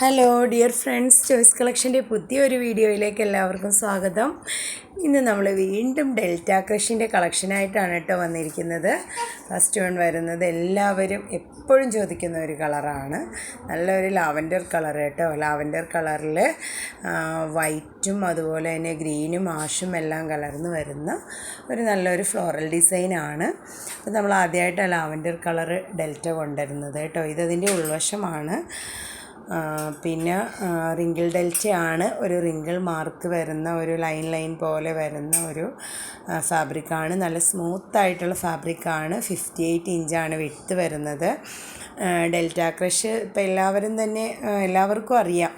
Hello dear friends choice കളക്ഷന്റെ പുതിയൊരു വീഡിയോയിലേക്ക് എല്ലാവർക്കും സ്വാഗതം. ഇന്ന് നമ്മൾ വീണ്ടും ഡെൽറ്റ ക്രഷിന്റെ കളക്ഷനായിട്ടാണ് കേട്ടോ വന്നിരിക്കുന്നത്. ഫസ്റ്റ് വൺ വരുന്നത് എല്ലാവരും എപ്പോഴും ചോദിക്കുന്ന ഒരു കളറാണ് നല്ലൊരു ലാവൻഡർ കളർ കേട്ടോ ലാവൻഡർ കളറിൽ വൈറ്റും അതുപോലെ തന്നെ ഗ്രീനും ആഷും എല്ലാം കലർന്ന് വരുന്ന ഒരു നല്ലൊരു ഫ്ലോറൽ ഡിസൈനാണ് അപ്പോൾ നമ്മൾ ആദ്യമായിട്ടാണ് ലാവൻഡർ കളർ ഡെൽറ്റ കൊണ്ടുവരുന്നത് കേട്ടോ ഇതതിന്റെ ഉൾവശമാണ്. പിന്നെ റിങ്കിൾ ഡെൽറ്റയാണ് ഒരു റിങ്കിൾ മാർക്ക് വരുന്ന ഒരു ലൈൻ ലൈൻ പോലെ വരുന്ന ഒരു ഫാബ്രിക്കാണ്. നല്ല സ്മൂത്തായിട്ടുള്ള ഫാബ്രിക്കാണ്. ഫിഫ്റ്റി എയ്റ്റ് ഇഞ്ചാണ് വിട്ട് വരുന്നത്. ഡെൽറ്റ ക്രഷ് ഇപ്പം എല്ലാവരും തന്നെ എല്ലാവർക്കും അറിയാം.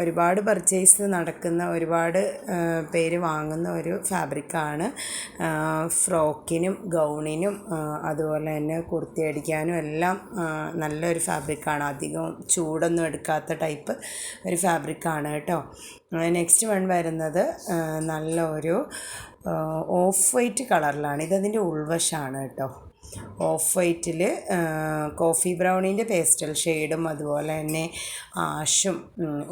ഒരുപാട് പർച്ചേസ് നടക്കുന്ന ഒരുപാട് പേര് വാങ്ങുന്ന ഒരു ഫാബ്രിക്കാണ് ഫ്രോക്കിനും ഗൗണിനും അതുപോലെ തന്നെ കുർത്തി അടിക്കാനും എല്ലാം നല്ലൊരു ഫാബ്രിക്കാണ് അധികം ചൂടൊന്നും എടുക്കാത്ത ടൈപ്പ് ഒരു ഫാബ്രിക്കാണ് കേട്ടോ. നെക്സ്റ്റ് വൺ വരുന്നത് നല്ല ഒരു ഓഫ് വൈറ്റ് കളറിലാണ് ഇതതിന്റെ ഉൾവശമാണ് കേട്ടോ. ഓഫ് വൈറ്റിൽ കോഫി ബ്രൗണിന്റെ പേസ്റ്റൽ ഷെയ്ഡും അതുപോലെ തന്നെ ആഷും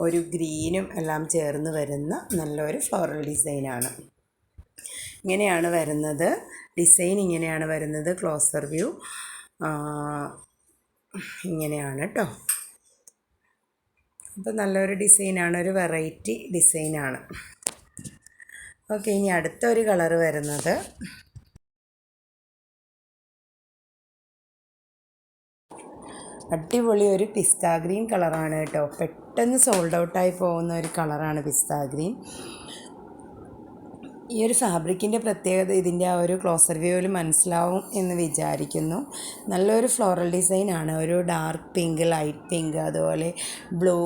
ഒരു ഗ്രീനും എല്ലാം ചേർന്ന് വരുന്ന നല്ലൊരു ഫ്ലോറൽ ഡിസൈനാണ്. ഇങ്ങനെയാണ് വരുന്നത്. ഡിസൈൻ ഇങ്ങനെയാണ് വരുന്നത്. ക്ലോസർ വ്യൂ ഇങ്ങനെയാണ് കേട്ടോ അപ്പോൾ നല്ലൊരു ഡിസൈനാണ് ഒരു വെറൈറ്റി ഡിസൈനാണ്. ഓക്കെ ഇനി അടുത്തൊരു കളറ് വരുന്നത്. അടിപൊളി ഒരു പിസ്ത ഗ്രീൻ കളറാണ് കേട്ടോ. പെട്ടെന്ന് സോൾഡ് ഔട്ടായി പോകുന്ന ഒരു കളറാണ് പിസ്ത ഗ്രീൻ. ഈ ഒരു ഫാബ്രിക്കിന്റെ പ്രത്യേകത ഇതിന്റെ ആ ഒരു ക്ലോസർ വ്യൂവിൽ മനസ്സിലാവും എന്ന് വിചാരിക്കുന്നു. നല്ലൊരു ഫ്ലോറൽ ഡിസൈൻ ആണ്. ഒരു ഡാർക്ക് പിങ്ക് ലൈറ്റ് പിങ്ക് അതുപോലെ blue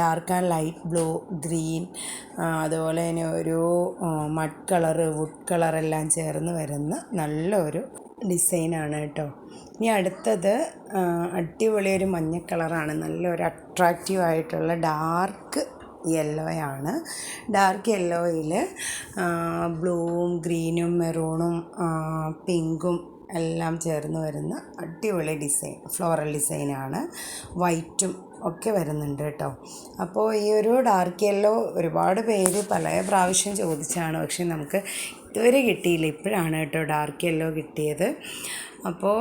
dark and light blue green അതുപോലെ തന്നെ ഒരു മഡ് കളറ് വുഡ് കളറെല്ലാം ചേർന്ന് വരുന്ന നല്ലൊരു ഡിസൈനാണ് കേട്ടോ. ഇനി അടുത്തത് അടിപൊളി ഒരു മഞ്ഞ കളറാണ്. നല്ലൊരു അട്രാക്റ്റീവ് ആയിട്ടുള്ള ഡാർക്ക് യെല്ലോയാണ് ഡാർക്ക് യെല്ലോയിൽ ബ്ലൂവും ഗ്രീനും മെറൂണും പിങ്കും എല്ലാം ചേർന്ന് വരുന്ന അടിപൊളി ഡിസൈൻ ഫ്ലോറൽ ഡിസൈനാണ് വൈറ്റും ഒക്കെ വരുന്നുണ്ട് കേട്ടോ. അപ്പോൾ ഈ ഒരു ഡാർക്ക് യെല്ലോ ഒരുപാട് പേര് പല പ്രാവശ്യം ചോദിച്ചാണ്. പക്ഷേ നമുക്ക് ഇതുവരെ കിട്ടിയില്ല. ഇപ്പോഴാണ് കേട്ടോ ഡാർക്ക് യെല്ലോ കിട്ടിയത്. അപ്പോൾ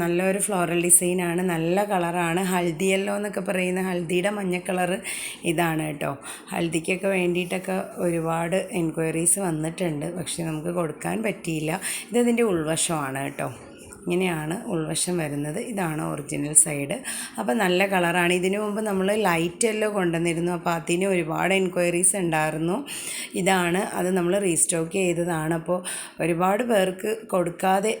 നല്ലൊരു ഫ്ലോറൽ ഡിസൈനാണ് നല്ല കളറാണ്. ഹൽദി യെല്ലോ എന്നൊക്കെ പറയുന്ന ഹൽദിയുടെ മഞ്ഞ കളറ് ഇതാണ് കേട്ടോ. ഹൽദിക്കൊക്കെ വേണ്ടിയിട്ടൊക്കെ ഒരുപാട് എൻക്വയറീസ് വന്നിട്ടുണ്ട്. പക്ഷേ നമുക്ക് കൊടുക്കാൻ പറ്റിയില്ല. ഇതതിന്റെ ഉൾവശമാണ് കേട്ടോ. ഇങ്ങനെയാണ് ഉൾവശം വരുന്നത്. ഇതാണ് ഒറിജിനൽ സൈഡ് അപ്പോൾ നല്ല കളറാണ്. ഇതിനു മുമ്പ് നമ്മൾ ലൈറ്റ് എല്ലോ കൊണ്ടുവന്നിരുന്നു. അപ്പോൾ അതിന് ഒരുപാട് എൻക്വയറീസ് ഉണ്ടായിരുന്നു. ഇതാണ് അത് നമ്മൾ റീസ്റ്റോക്ക് ചെയ്തതാണ്. അപ്പോൾ ഒരുപാട് പേർക്ക് കൊടുക്കാതെ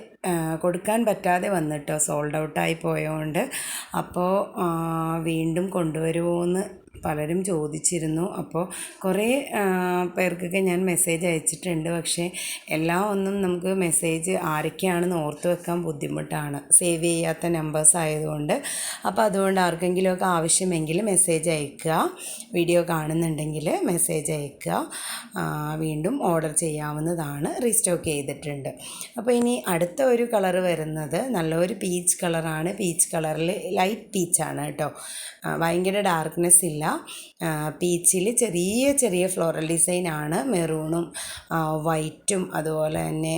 കൊടുക്കാൻ പറ്റാതെ വന്നിട്ടോ. സോൾഡ് ഔട്ടായി പോയതുകൊണ്ട് അപ്പോൾ വീണ്ടും കൊണ്ടുവരുമോ എന്ന് പലരും ചോദിച്ചിരുന്നു. അപ്പോൾ കുറേ പേർക്കൊക്കെ ഞാൻ മെസ്സേജ് അയച്ചിട്ടുണ്ട്. പക്ഷേ എല്ലാ ഒന്നും നമുക്ക് മെസ്സേജ് ആരൊക്കെയാണെന്ന് ഓർത്ത് വെക്കാൻ ബുദ്ധിമുട്ടാണ്. സേവ് ചെയ്യാത്ത നമ്പേഴ്സ് ആയതുകൊണ്ട്. അപ്പോൾ അതുകൊണ്ട് ആർക്കെങ്കിലുമൊക്കെ ആവശ്യമെങ്കിൽ മെസ്സേജ് അയക്കുക. വീഡിയോ കാണുന്നുണ്ടെങ്കിൽ മെസ്സേജ് അയക്കുക. വീണ്ടും ഓർഡർ ചെയ്യാവുന്നതാണ്. റീസ്റ്റോക്ക് ചെയ്തിട്ടുണ്ട്. അപ്പോൾ ഇനി അടുത്ത ഒരു കളർ വരുന്നത് നല്ലൊരു പീച്ച് കളറാണ് പീച്ച് കളറിൽ ലൈറ്റ് പീച്ചാണ് കേട്ടോ. ഭയങ്കര ഡാർക്ക്നെസ് ഇല്ല. പീച്ചിൽ ചെറിയ ചെറിയ ഫ്ലോറൽ ഡിസൈൻ ആണ് മെറൂണും വൈറ്റും അതുപോലെ തന്നെ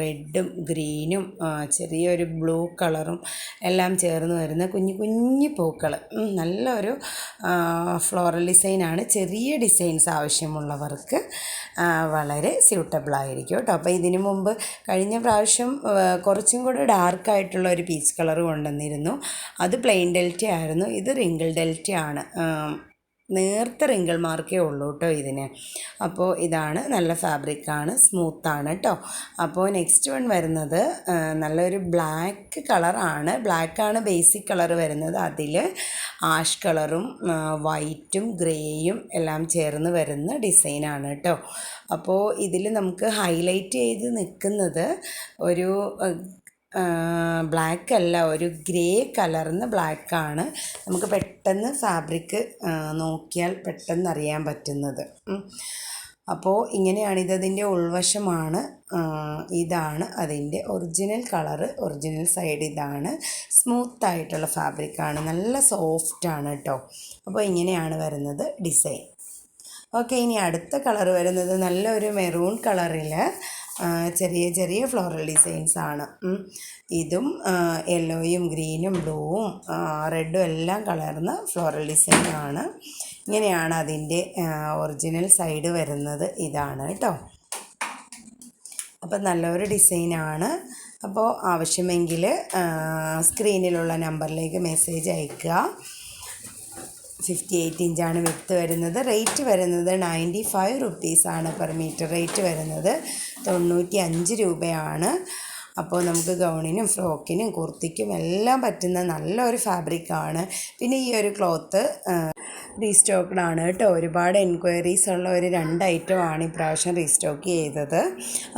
റെഡും ഗ്രീനും ചെറിയൊരു ബ്ലൂ കളറും എല്ലാം ചേർന്ന് വരുന്ന കുഞ്ഞു കുഞ്ഞു പൂക്കൾ നല്ലൊരു ഫ്ലോറൽ ഡിസൈൻ ആണ് ചെറിയ ഡിസൈൻസ് ആവശ്യമുള്ളവർക്ക് വളരെ സ്യൂട്ടബിൾ ആയിരിക്കും കേട്ടോ. അപ്പോൾ ഇതിനു മുമ്പ് കഴിഞ്ഞ പ്രാവശ്യം കുറച്ചും കൂടെ ഡാർക്കായിട്ടുള്ള ഒരു പീച്ച് കളർ കൊണ്ടുവന്നിരുന്നു. അത് പ്ലെയിൻ ഡെൽറ്റ ആയിരുന്നു ഇത് റിങ്കിൾ ഡെൽറ്റ ആണ് നേർത്ത റിങ്കിൾ മാർക്കേ ഉള്ളൂ കേട്ടോ ഇതിന്. അപ്പോൾ ഇതാണ് നല്ല ഫാബ്രിക്കാണ് സ്മൂത്താണ് കേട്ടോ അപ്പോൾ നെക്സ്റ്റ് വൺ വരുന്നത് നല്ലൊരു ബ്ലാക്ക് കളറാണ്. ബ്ലാക്കാണ് ബേസിക് കളർ വരുന്നത്. അതിൽ ആഷ് കളറും വൈറ്റും ഗ്രേയും എല്ലാം ചേർന്ന് വരുന്ന ഡിസൈനാണ് കേട്ടോ അപ്പോൾ ഇതിൽ നമുക്ക് ഹൈലൈറ്റ് ചെയ്ത് നിൽക്കുന്നത് ഒരു ബ്ലാക്ക് അല്ല ഒരു ഗ്രേ കലർന്ന ബ്ലാക്കാണ് നമുക്ക് പെട്ടെന്ന് ഫാബ്രിക് നോക്കിയാൽ പെട്ടെന്ന് അറിയാൻ പറ്റുന്നത്. അപ്പോൾ ഇങ്ങനെയാണ് ഇതതിന്റെ ഉൾവശമാണ്. ഇതാണ് അതിന്റെ ഒറിജിനൽ കളറ് ഒറിജിനൽ സൈഡ് ഇതാണ്. സ്മൂത്ത് ആയിട്ടുള്ള ഫാബ്രിക്കാണ് നല്ല സോഫ്റ്റാണ് കേട്ടോ അപ്പോൾ ഇങ്ങനെയാണ് വരുന്നത് ഡിസൈൻ ഓക്കെ ഇനി അടുത്ത കളർ വരുന്നത് നല്ലൊരു മെറൂൺ കളറിൽ ചെറിയ ചെറിയ ഫ്ലോറൽ ഡിസൈൻസ് ആണ്. ഇതും യെല്ലോയും ഗ്രീനും ബ്ലൂവും റെഡും എല്ലാം കലർന്ന ഫ്ലോറൽ ഡിസൈൻ ആണ്. ഇങ്ങനെയാണ് അതിന്റെ ഒറിജിനൽ സൈഡ് വരുന്നത്. ഇതാണ് കേട്ടോ. അപ്പം നല്ലൊരു ഡിസൈനാണ് അപ്പോൾ ആവശ്യമെങ്കിൽ സ്ക്രീനിലുള്ള നമ്പറിലേക്ക് മെസ്സേജ് അയയ്ക്കുക ഫിഫ്റ്റി എയ്റ്റ് ഇഞ്ചാണ് വിത്ത് വരുന്നത്. റേറ്റ് വരുന്നത് നയന്റി ഫൈവ് റുപ്പീസാണ് പെർ മീറ്റർ റേറ്റ് വരുന്നത് തൊണ്ണൂറ്റി അഞ്ച് രൂപയാണ്. അപ്പോൾ നമുക്ക് ഗൗണിനും ഫ്രോക്കിനും കുർത്തിക്കും എല്ലാം പറ്റുന്ന നല്ലൊരു ഫാബ്രിക്കാണ് പിന്നെ ഈ ഒരു ക്ലോത്ത് റീസ്റ്റോക്ക്ഡ് ആണ് കേട്ടോ. ഒരുപാട് എൻക്വയറീസ് ഉള്ള ഒരു രണ്ട് ഐറ്റം ആണ് ഇപ്രാവശ്യം റീസ്റ്റോക്ക് ചെയ്തത്.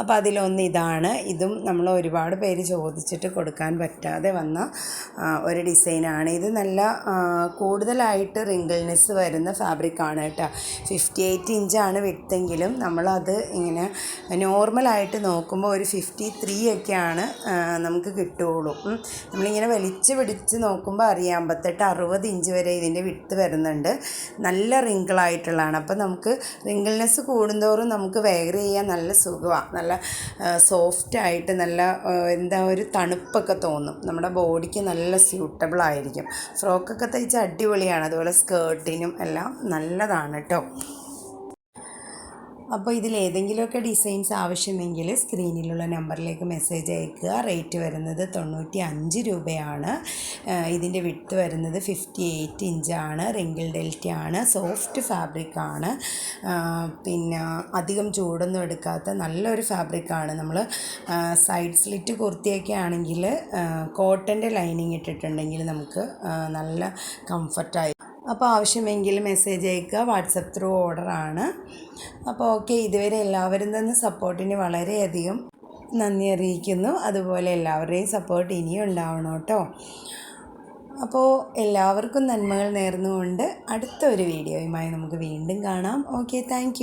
അപ്പോൾ അതിലൊന്ന് ഇതാണ്. ഇതും നമ്മൾ ഒരുപാട് പേര് ചോദിച്ചിട്ട് കൊടുക്കാൻ പറ്റാതെ വന്ന ഒരു ഡിസൈനാണ് ഇത് നല്ല കൂടുതലായിട്ട് റിങ്കിൾനെസ് വരുന്ന ഫാബ്രിക്കാണ് കേട്ടോ. ഫിഫ്റ്റി എയ്റ്റ് ഇഞ്ചാണ് വിട്ടെങ്കിലും നമ്മളത് ഇങ്ങനെ നോർമലായിട്ട് നോക്കുമ്പോൾ ഒരു ഫിഫ്റ്റി ത്രീ ഒക്കെയാണ് നമുക്ക് കിട്ടുകയുള്ളൂ. നമ്മളിങ്ങനെ വലിച്ച് പിടിച്ച് നോക്കുമ്പോൾ അറിയാം. അമ്പത്തെട്ട് അറുപത് ഇഞ്ച് വരെ ഇതിന്റെ വിട്ട് വരുന്നുണ്ട്. നല്ല റിങ്കിളായിട്ടുള്ളതാണ് അപ്പോൾ നമുക്ക് റിങ്കിൾനെസ് കൂടുന്തോറും നമുക്ക് വെയർ ചെയ്യാൻ നല്ല സുഖമാണ് നല്ല സോഫ്റ്റായിട്ട് നല്ല എന്താ ഒരു തണുപ്പൊക്കെ തോന്നും. നമ്മുടെ ബോഡിക്ക് നല്ല സ്യൂട്ടബിൾ ആയിരിക്കും. ഫ്രോക്കൊക്കെ തയ്ച്ച് അടിപൊളിയാണ്. അതുപോലെ സ്കേർട്ടിനും എല്ലാം നല്ലതാണ് കേട്ടോ അപ്പോൾ ഇതിൽ ഏതെങ്കിലുമൊക്കെ ഡിസൈൻസ് ആവശ്യമെങ്കിൽ സ്ക്രീനിലുള്ള നമ്പറിലേക്ക് മെസ്സേജ് അയക്കുക. റേറ്റ് വരുന്നത് തൊണ്ണൂറ്റി അഞ്ച് രൂപയാണ് ഇതിന്റെ വിട്ട് വരുന്നത് ഫിഫ്റ്റി എയ്റ്റ് ഇഞ്ചാണ് റിങ്കിൾ ഡെൽറ്റയാണ് സോഫ്റ്റ് ഫാബ്രിക്കാണ് പിന്നെ അധികം ചൂടൊന്നും എടുക്കാത്ത നല്ലൊരു ഫാബ്രിക്കാണ് നമ്മൾ സൈഡ് സ്ലിറ്റ് കുർത്തിയൊക്കെ ആണെങ്കിൽ കോട്ടന്റെ ലൈനിങ് ഇട്ടിട്ടുണ്ടെങ്കിൽ നമുക്ക് നല്ല കംഫർട്ടായി അപ്പോൾ ആവശ്യമെങ്കിൽ മെസ്സേജ് അയക്കുക. വാട്സപ്പ് ത്രൂ ഓർഡറാണ് അപ്പോൾ ഓക്കെ ഇതുവരെ എല്ലാവരും തന്നെ സപ്പോർട്ടിന് വളരെയധികം നന്ദി അറിയിക്കുന്നു. അതുപോലെ എല്ലാവരുടെയും സപ്പോർട്ട് ഇനിയും ഉണ്ടാവണം കേട്ടോ. അപ്പോൾ എല്ലാവർക്കും നന്മകൾ നേർന്നുകൊണ്ട് അടുത്ത ഒരു വീഡിയോയുമായി നമുക്ക് വീണ്ടും കാണാം. Okay thank